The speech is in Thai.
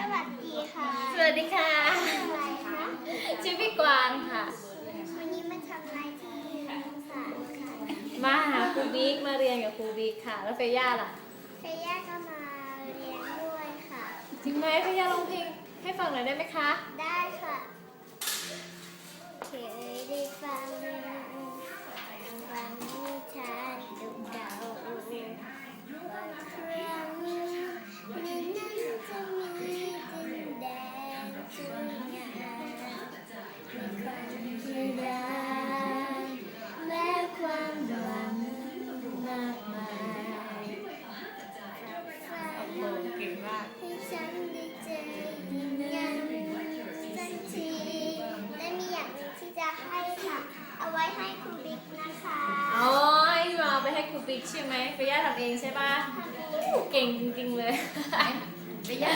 สวัสดีค่ะสวัสดีค่ะชื่ออะไรคะชื่อพี่กวางค่ะ วันนี้มาทำอะไรที่โรงสารค่ะมาหาครูบิ๊กมาเรียนกับครูบิ๊กค่ะ แล้วเฟย่าล่ะเฟย่าก็มาเรียนด้วยค่ะจริงไหมเฟย่าร้องเพลงให้ฟังหน่อยได้ไหมคะ ได้ ให้คุณบิ๊กนะคะอ๋อให้มาเอาไปให้ครูบิ๊กใช่ไหมเฟย่าทำเองใช่ปะเก่งจริงๆเลยเฟย่า